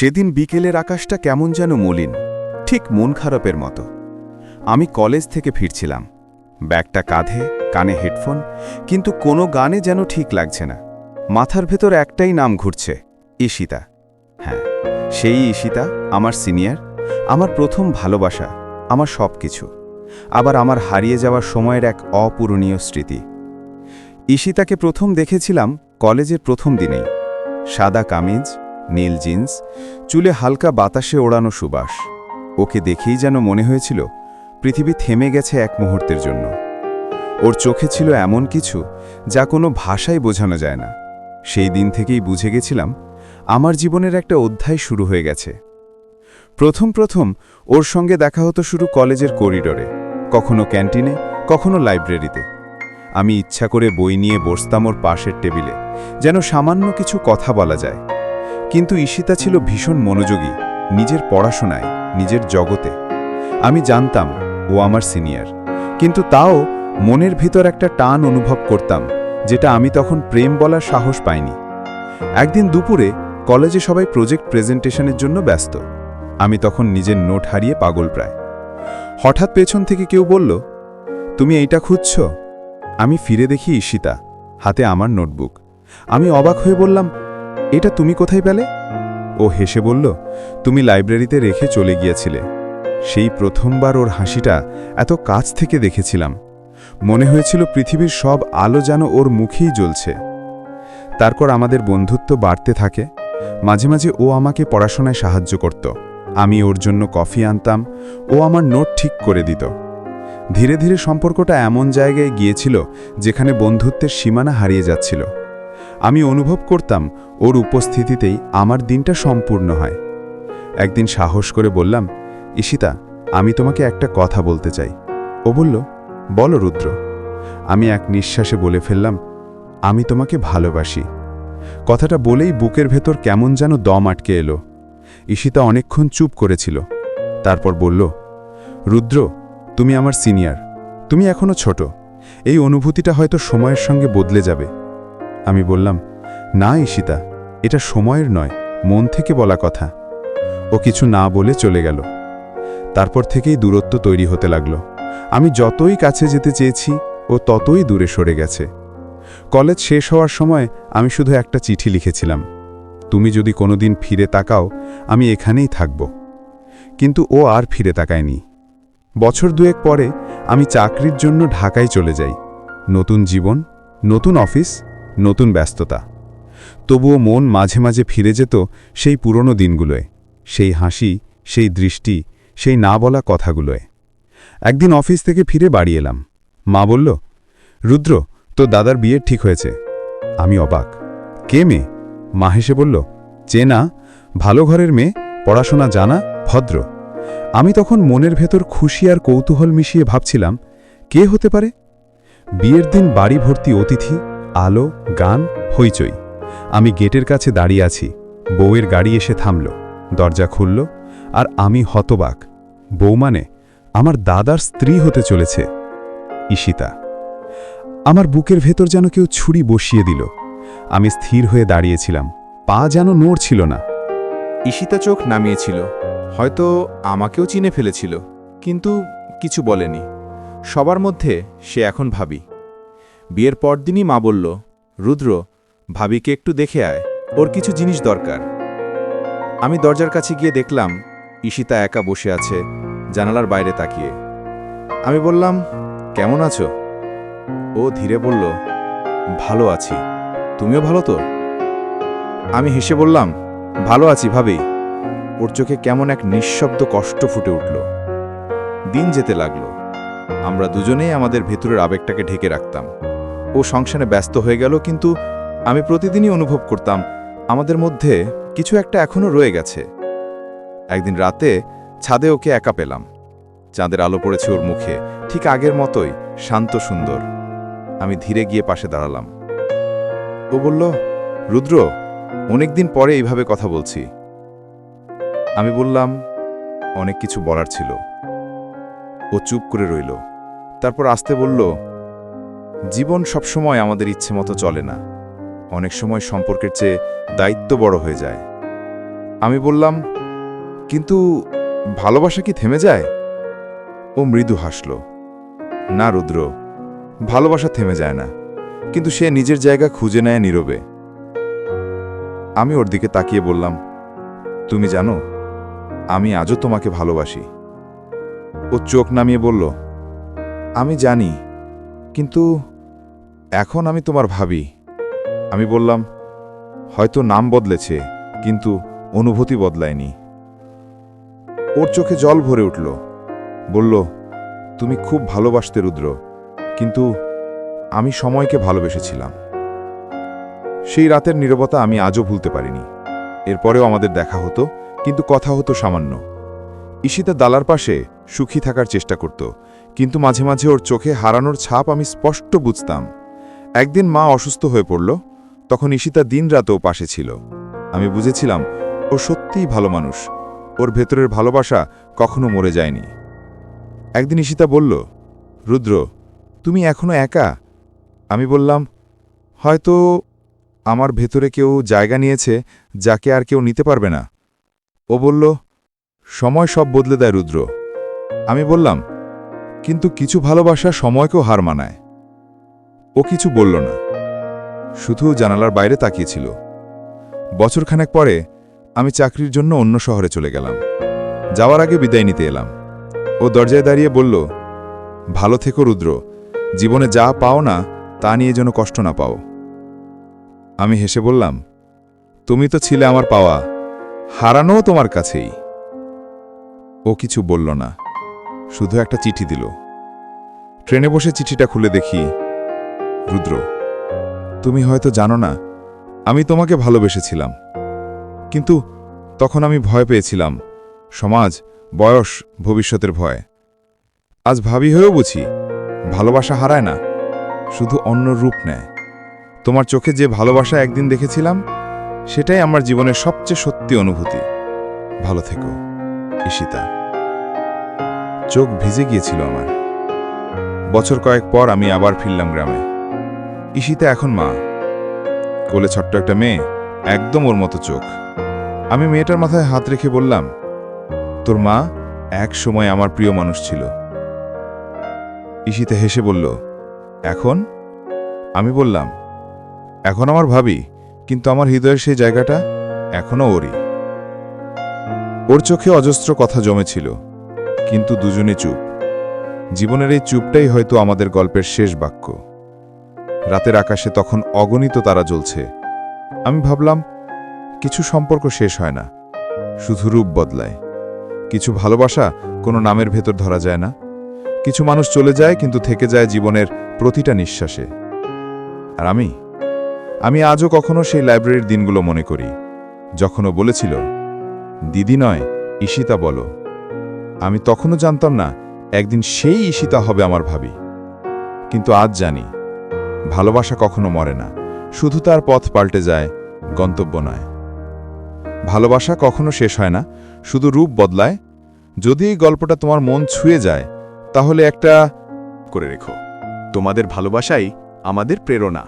সেদিন বিকেলের আকাশটা কেমন যেন মলিন, ঠিক মন খারাপের মতো। আমি কলেজ থেকে ফিরছিলাম। ব্যাগটা কাঁধে, কানে হেডফোন, কিন্তু কোনো গানে যেন ঠিক লাগছে না। মাথার ভেতর একটাই নাম ঘুরছে, ঈশিতা। হ্যাঁ সেই ঈশিতা, আমার সিনিয়র, আমার প্রথম ভালোবাসা, আমার সব কিছু আবার আমার হারিয়ে যাওয়ার সময়ের এক অপূরণীয় স্মৃতি। ঈশিতাকে প্রথম দেখেছিলাম কলেজের প্রথম দিনেই। সাদা কামিজ নীল জিন্স, চুলে হালকা বাতাসে ওড়ানো সুবাস। ওকে দেখেই যেন মনে হয়েছিল, পৃথিবী থেমে গেছে এক মুহূর্তের জন্য। ওর চোখে ছিল এমন কিছু, যা কোনো ভাষায় বোঝানো যায় না। সেই দিন থেকেই বুঝে গেছিলাম, আমার জীবনের একটা অধ্যায় শুরু হয়ে গেছে। প্রথম প্রথম ওর সঙ্গে দেখা হতো শুরু কলেজের করিডোরে, কখনো ক্যান্টিনে, কখনো লাইব্রেরিতে। আমি ইচ্ছা করে বই নিয়ে বসতাম ওর পাশের টেবিলে, যেন সামান্য কিছু কথা বলা যায়। কিন্তু ঈশিতা ছিল ভীষণ মনোযোগী, নিজের পড়াশোনায়, নিজের জগতে। আমি জানতাম, ও আমার সিনিয়র। কিন্তু তাও মনের ভিতর একটা টান অনুভব করতাম, যেটা আমি তখন প্রেম বলার সাহস পাইনি। একদিন দুপুরে কলেজে সবাই প্রজেক্ট প্রেজেন্টেশনের জন্য ব্যস্ত। আমি তখন নিজের নোট হারিয়ে পাগল প্রায়। হঠাৎ পেছন থেকে কেউ বলল, তুমি এইটা খুঁজছ? আমি ফিরে দেখি ঈশিতা, হাতে আমার নোটবুক। আমি অবাক হয়ে বললাম এটা তুমি কোথায় পেলে? ও হেসে বলল, তুমি লাইব্রেরিতে রেখে চলে গিয়েছিলে। সেই প্রথমবার ওর হাসিটা এত কাছ থেকে দেখেছিলাম। মনে হয়েছিল পৃথিবীর সব আলো যেন ওর মুখেই জ্বলছে। তারপর আমাদের বন্ধুত্ব বাড়তে থাকে। মাঝে মাঝে ও আমাকে পড়াশোনায় সাহায্য করত। আমি ওর জন্য কফি আনতাম, ও আমার নোট ঠিক করে দিত। ধীরে ধীরে সম্পর্কটা এমন জায়গায় গিয়েছিল যেখানে বন্ধুত্বের সীমানা হারিয়ে যাচ্ছিল। আমি অনুভব করতাম ওর উপস্থিতিতেই আমার দিনটা সম্পূর্ণ হয়। একদিন সাহস করে বললাম, ঈশিতা, আমি তোমাকে একটা কথা বলতে চাই। ও বলল, বলো রুদ্র। আমি এক নিঃশ্বাসে বলে ফেললাম, আমি তোমাকে ভালোবাসি। কথাটা বলেই বুকের ভেতর কেমন যেন দম আটকে এলো। ঈশিতা অনেকক্ষণ চুপ করেছিল। তারপর বলল, রুদ্র, তুমি আমার সিনিয়র। তুমি এখনও ছোট। এই অনুভূতিটা হয়তো সময়ের সঙ্গে বদলে যাবে। আমি বললাম, না, ঈশিতা, এটা সময়ের নয়, মন থেকে বলা কথা। ও কিছু না বলে চলে গেল। তারপর থেকেই দূরত্ব তৈরি হতে লাগল। আমি যতই কাছে যেতে চেয়েছি, ও ততই দূরে সরে গেছে। কলেজ শেষ হওয়ার সময় আমি শুধু একটা চিঠি লিখেছিলাম, তুমি যদি কোনোদিন ফিরে তাকাও, আমি এখানেই থাকব। কিন্তু ও আর ফিরে তাকায়নি। বছর দুয়েক পরে আমি চাকরির জন্য ঢাকায় চলে যাই। নতুন জীবন, নতুন অফিস নতুন ব্যস্ততা। তবুও মন মাঝে মাঝে ফিরে যেত সেই পুরনো দিনগুলোয়, সেই হাসি, সেই দৃষ্টি, সেই না বলা কথাগুলোয়। একদিন অফিস থেকে ফিরে বাড়ি এলাম। মা বলল, রুদ্র তো দাদার বিয়ে ঠিক হয়েছে। আমি অবাক। কে মেয়ে? মা হেসে বলল, চেনা, ভালো ঘরের মেয়ে, পড়াশোনা জানা, ভদ্র। আমি তখন মনের ভেতর খুশি আর কৌতূহল মিশিয়ে ভাবছিলাম, কে হতে পারে? বিয়ের দিন বাড়ি ভর্তি অতিথি আলো, গান, হইচই। আমি গেটের কাছে দাঁড়িয়ে আছি। বউয়ের গাড়ি এসে থামল। দরজা খুলল আর আমি হতবাক। বউ মানে আমার দাদার স্ত্রী হতে চলেছে, ঈশিতা। আমার বুকের ভেতর যেন কেউ ছুরি বসিয়ে দিল। আমি স্থির হয়ে দাঁড়িয়েছিলাম। পা যেন নড়ছিল না। ঈশিতা চোখ নামিয়েছিল। হয়তো আমাকেও চিনে ফেলেছিল। কিন্তু কিছু বলেনি। সবার মধ্যে সে এখন ভাবি। বিয়ের পরদিনই মা বলল, রুদ্র, ভাবিকে একটু দেখে আয়, ওর কিছু জিনিস দরকার। আমি দরজার কাছে গিয়ে দেখলাম, ঈশিতা একা বসে আছে, জানালার বাইরে তাকিয়ে। আমি বললাম, কেমন আছো? ও ধীরে বলল, ভালো আছি। তুমিও ভালো তো? আমি হেসে বললাম, ভালো আছি ভাবি। ওর চোখে কেমন এক নিঃশব্দ কষ্ট ফুটে উঠল। দিন যেতে লাগল। আমরা দুজনেই আমাদের ভেতরের আবেগটাকে ঢেকে রাখতাম। ও সংসারে ব্যস্ত হয়ে গেল, কিন্তু আমি প্রতিদিনই অনুভব করতাম আমাদের মধ্যে কিছু একটা এখনও রয়ে গেছে। একদিন রাতে ছাদে ওকে একা পেলাম। চাঁদের আলো পড়েছে ওর মুখে, ঠিক আগের মতোই, শান্ত সুন্দর। আমি ধীরে গিয়ে পাশে দাঁড়ালাম। ও বলল, রুদ্র অনেকদিন পরে এইভাবে কথা বলছি। আমি বললাম, অনেক কিছু বলার ছিল। ও চুপ করে রইল। তারপর আসতে বলল জীবন সবসময় আমাদের ইচ্ছে মতো চলে না। অনেক সময় সম্পর্কের চেয়ে দায়িত্ব বড় হয়ে যায়। আমি বললাম, কিন্তু ভালোবাসা কি থেমে যায়? ও মৃদু হাসল, না রুদ্র, ভালোবাসা থেমে যায় না, কিন্তু সে নিজের জায়গা খুঁজে নেয় নীরবে। আমি ওর দিকে তাকিয়ে বললাম, তুমি জানো, আমি আজও তোমাকে ভালোবাসি। ও চোখ নামিয়ে বলল, আমি জানি, কিন্তু এখন আমি তোমার ভাবি। আমি বললাম, হয়তো নাম বদলেছে, কিন্তু অনুভূতি বদলায়নি। ওর চোখে জল ভরে উঠল। বলল, তুমি খুব ভালোবাসতে, রুদ্র, কিন্তু আমি সময়কে ভালোবেসেছিলাম। সেই রাতের নীরবতা আমি আজও ভুলতে পারিনি। এরপরেও আমাদের দেখা হতো, কিন্তু কথা হতো সামান্য। ঈশিতা দালার পাশে সুখী থাকার চেষ্টা করত, কিন্তু মাঝে মাঝে ওর চোখে হারানোর ছাপ আমি স্পষ্ট বুঝতাম। একদিন মা অসুস্থ হয়ে পড়ল, তখন ঈশিতা দিনরাতও পাশে ছিল। আমি বুঝেছিলাম, ও সত্যিই ভালো মানুষ। ওর ভেতরের ভালোবাসা কখনো মরে যায়নি। একদিন ঈশিতা বলল, রুদ্র, তুমি এখনও একা? আমি বললাম, হয়তো আমার ভেতরে কেউ জায়গা নিয়েছে যাকে আর কেউ নিতে পারবে না। ও বলল, সময় সব বদলে দেয় রুদ্র। আমি বললাম, কিন্তু কিছু ভালোবাসা সময়কেও হার মানায়। ও কিছু বলল না। শুধু জানালার বাইরে তাকিয়েছিল। বছরখানেক পরে আমি চাকরির জন্য অন্য শহরে চলে গেলাম। যাওয়ার আগে বিদায় নিতে এলাম। ও দরজায় দাঁড়িয়ে বলল, ভালো থেকো রুদ্র, জীবনে যা পাও না, তা নিয়ে যেন কষ্ট না পাও। আমি হেসে বললাম, তুমি তো ছিলে আমার পাওয়া, হারানোও তোমার কাছেই। ও কিছু বলল না, শুধু একটা চিঠি দিল। ট্রেনে বসে চিঠিটা খুলে দেখি রুদ্র, তুমি হয়তো জানো না, আমি তোমাকে ভালোবেসেছিলাম। কিন্তু তখন আমি ভয় পেয়েছিলাম, সমাজ, বয়স, ভবিষ্যতের ভয়। আজ ভাবি হয়েও বুঝি, ভালোবাসা হারায় না, শুধু অন্য রূপ নেয়। তোমার চোখে যে ভালোবাসা একদিন দেখেছিলাম, সেটাই আমার জীবনের সবচেয়ে সত্যি অনুভূতি। ভালো থেকো, ঈশিতা। চোখ ভিজে গিয়েছিল আমার। বছর কয়েক পর আমি আবার ফিরলাম গ্রামে। ঈশিতা এখন মা। কোলে ছোট্ট একটা মেয়ে, একদম ওর মতো চোখ। আমি মেয়েটার মাথায় হাত রেখে বললাম, তোর মা এক সময় আমার প্রিয় মানুষ ছিল। ঈশিতা হেসে বলল, এখন? আমি বললাম, এখন আমার ভাবি, কিন্তু আমার হৃদয়ের সেই জায়গাটা এখনও ওরই। ওর চোখে অজস্র কথা জমেছিল, কিন্তু দুজনে চুপ। জীবনের এই চুপটাই হয়তো আমাদের গল্পের শেষ বাক্য। রাতের আকাশে তখন অগণিত তারা জ্বলছে। আমি ভাবলাম, কিছু সম্পর্ক শেষ হয় না, শুধু রূপ বদলায়। কিছু ভালোবাসা কোনো নামের ভেতর ধরা যায় না। কিছু মানুষ চলে যায় কিন্তু থেকে যায় জীবনের প্রতিটা নিঃশ্বাসে। আর আমি? আমি আজও কখনো সেই লাইব্রেরির দিনগুলো মনে করি যখনও বলেছিল, দিদি নয়, ঈশিতা বলো। আমি তখনও জানতাম না, একদিন সেই ঈশিতা হবে আমার ভাবি। কিন্তু আজ জানি ভালোবাসা কখনো মরে না। শুধু তার পথ পাল্টে যায়, গন্তব্য নয়। ভালোবাসা কখনো শেষ হয় না, শুধু রূপ বদলায়। যদি এই গল্পটা তোমার মন ছুঁয়ে যায়, তাহলে একটা করে রেখো। তোমাদের ভালোবাসাই আমাদের প্রেরণা।